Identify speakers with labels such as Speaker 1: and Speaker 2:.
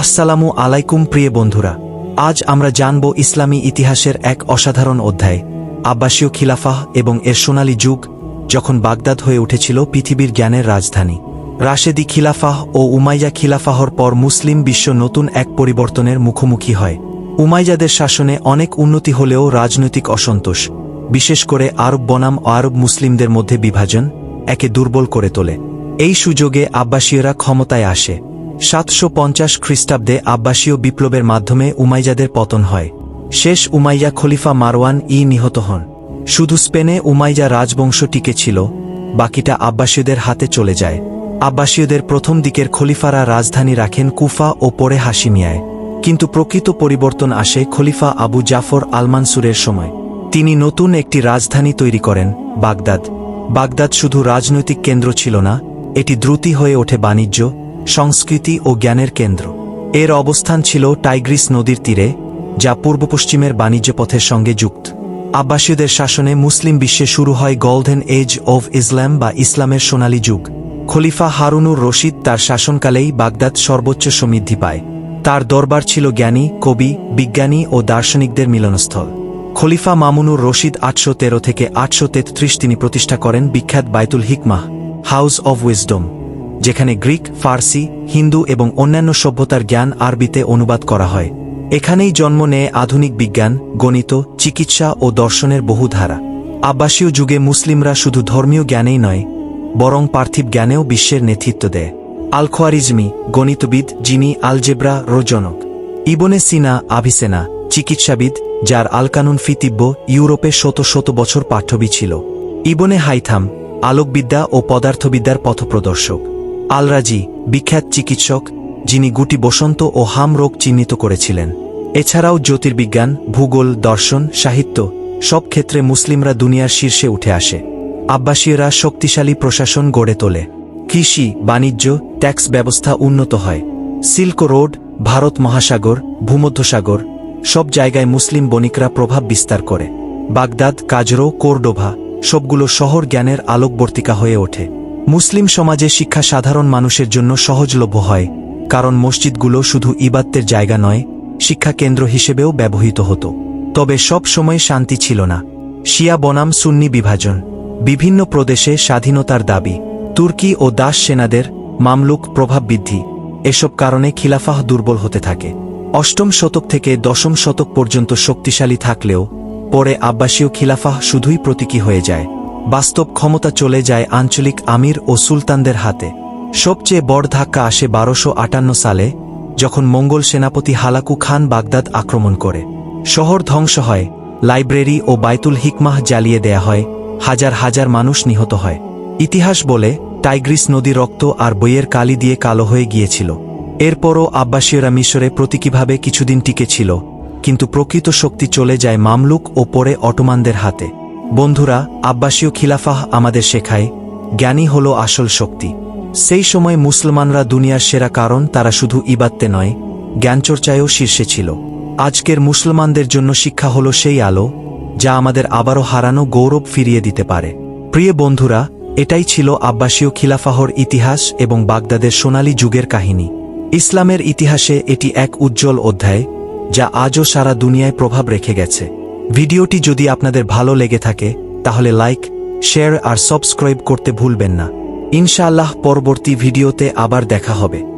Speaker 1: আসসালামু আলাইকুম প্রিয় বন্ধুরা। আজ আমরা জানব ইসলামী ইতিহাসের এক অসাধারণ অধ্যায়, আব্বাসীয় খিলাফাহ এবং এর সোনালী যুগ, যখন বাগদাদ হয়ে উঠেছিল পৃথিবীর জ্ঞানের রাজধানী। রাশেদি খিলাফাহ ও উমাইয়া খিলাফাহর পর মুসলিম বিশ্ব নতুন এক পরিবর্তনের মুখোমুখি হয়। উমাইয়াদের শাসনে অনেক উন্নতি হলেও রাজনৈতিক অসন্তোষ, বিশেষ করে আরব বনাম আরব মুসলিমদের মধ্যে বিভাজন, একে দুর্বল করে তোলে। এই সুযোগে আব্বাসীয়রা ক্ষমতায় আসে। সাতশো পঞ্চাশ খ্রিস্টাব্দে আব্বাসীয় বিপ্লবের মাধ্যমে উমাইজাদের পতন হয়। শেষ উমাইয়া খলিফা মারওয়ান ই নিহত হন। শুধু স্পেনে উমাইয়া রাজবংশ টিকে ছিল, বাকিটা আব্বাসীয়দের হাতে চলে যায়। আব্বাসীয়দের প্রথম দিকের খলিফারা রাজধানী রাখেন কুফা ও পরে হাসিমিয়ায় কিন্তু প্রকৃত পরিবর্তন আসে খলিফা আবু জাফর আলমানসুরের সময়। তিনি নতুন একটি রাজধানী তৈরি করেন, বাগদাদ। বাগদাদ শুধু রাজনৈতিক কেন্দ্র ছিল না, এটি দ্রুতি হয়ে ওঠে বাণিজ্য সংস্কৃতি ও জ্ঞানের কেন্দ্র। এর অবস্থান ছিল টাইগ্রিস নদীর তীরে, যা পূর্ব পশ্চিমের বাণিজ্য পথের সঙ্গে যুক্ত। আব্বাসীয়দের শাসনে মুসলিম বিশ্বে শুরু হয় গোল্ডেন এজ অব ইসলাম বা ইসলামের সোনালী যুগ। খলিফা হারুনুর রশিদ তার শাসনকালেই বাগদাদ সর্বোচ্চ সমৃদ্ধি পায়। তার দরবার ছিল জ্ঞানী, কবি, বিজ্ঞানী ও দার্শনিকদের মিলনস্থল। খলিফা মামুনুর রশিদ আটশো তেরো থেকে আটশো তেত্রিশ তিনি প্রতিষ্ঠা করেন বিখ্যাত Baitul Hikmah, house of wisdom. যেখানে গ্রিক, ফার্সি, হিন্দু এবং অন্যান্য সভ্যতার জ্ঞান আরবিতে অনুবাদ করা হয়। এখানেই জন্ম নেয় আধুনিক বিজ্ঞান, গণিত, চিকিৎসা ও দর্শনের বহু ধারা। আব্বাসীয় যুগে মুসলিমরা শুধু ধর্মীয় জ্ঞানেই নয়, বরং পার্থিব জ্ঞানেও বিশ্বের নেতৃত্ব দেয়। আলখোয়ারিজমি, গণিতবিদ যিনি আলজেব্রা রোজনক। ইবনে সিনা, আভিসেনা, চিকিৎসাবিদ, যার আলকানুন ফিতিব্য ইউরোপে শত শত বছর পাঠ্যবি ছিল। ইবনে হাইথাম, আলোকবিদ্যা ও পদার্থবিদ্যার পথপ্রদর্শক। আলরাজি, বিখ্যাত চিকিৎসক, যিনি গুটি বসন্ত ও হাম রোগ চিহ্নিত করেছিলেন। এছাড়াও জ্যোতির্বিজ্ঞান, ভূগোল, দর্শন, সাহিত্য, সব ক্ষেত্রে মুসলিমরা দুনিয়ার শীর্ষে উঠে আসে। আব্বাসীয়রা শক্তিশালী প্রশাসন গড়ে তোলে। কৃষি, বাণিজ্য, ট্যাক্স ব্যবস্থা উন্নত হয়। সিল্ক রোড, ভারত মহাসাগর, ভূমধ্যসাগর, সব জায়গায় মুসলিম বণিকরা প্রভাব বিস্তার করে। বাগদাদ, কাজরো, কোর্ডোভা, সবগুলো শহর জ্ঞানের আলোকবর্তিকা হয়ে ওঠে। মুসলিম সমাজে শিক্ষা সাধারণ মানুষের জন্য সহজলভ্য হয়, কারণ মসজিদগুলো শুধু ইবাত্তের জায়গা নয়, শিক্ষা কেন্দ্র হিসেবেও ব্যবহৃত হতো। তবে সব সময় শান্তি ছিল না। শিয়া বনাম সুন্নি বিভাজন, বিভিন্ন প্রদেশে স্বাধীনতার দাবি, তুর্কি ও দাস সেনাদের মামলুক প্রভাব বৃদ্ধি, এসব কারণে খিলাফাহ দুর্বল হতে থাকে। অষ্টম শতক থেকে দশম শতক পর্যন্ত শক্তিশালী থাকলেও, পরে আব্বাসীয় খিলাফাহ শুধুই প্রতীকী হয়ে যায়। বাস্তব ক্ষমতা চলে যায় আঞ্চলিক আমির ও সুলতানদের হাতে। সবচেয়ে বড় ধাক্কা আসে বারোশো আটান্ন সালে, যখন মঙ্গল সেনাপতি হালাকু খান বাগদাদ আক্রমণ করে। শহর ধ্বংস হয়, লাইব্রেরি ও বাইতুল হিকমাহ জ্বালিয়ে দেয়া হয়, হাজার হাজার মানুষ নিহত হয়। ইতিহাস বলে, টাইগ্রিস নদী রক্ত আর বইয়ের কালি দিয়ে কালো হয়ে গিয়েছিল। এরপরও আব্বাসীয়রা মিশরে প্রতীকীভাবে কিছুদিন টিকে ছিল, কিন্তু প্রকৃত শক্তি চলে যায় মামলুক ও পরে অটোমানদের হাতে। বন্ধুরা, আব্বাসীয় খিলাফাহ আমাদের শেখায় জ্ঞানী হল আসল শক্তি। সেই সময় মুসলমানরা দুনিয়ার সেরা কারণ তারা শুধু ইবাত্তে নয়, জ্ঞানচর্চায়ও শীর্ষে ছিল। আজকের মুসলমানদের জন্য শিক্ষা হল সেই আলো, যা আমাদের আবারও হারানো গৌরব ফিরিয়ে দিতে পারে। প্রিয় বন্ধুরা, এটাই ছিল আব্বাসীয় খিলাফাহর ইতিহাস এবং বাগদাদের সোনালী যুগের কাহিনী। ইসলামের ইতিহাসে এটি এক উজ্জ্বল অধ্যায়, যা আজও সারা দুনিয়ায় প্রভাব রেখে গেছে। ভিডিওটি যদি আপনাদের ভালো লেগে থাকে, তাহলে লাইক, শেয়ার আর সাবস্ক্রাইব করতে ভুলবেন না। ইনশাআল্লাহ পরবর্তী ভিডিওতে আবার দেখা হবে।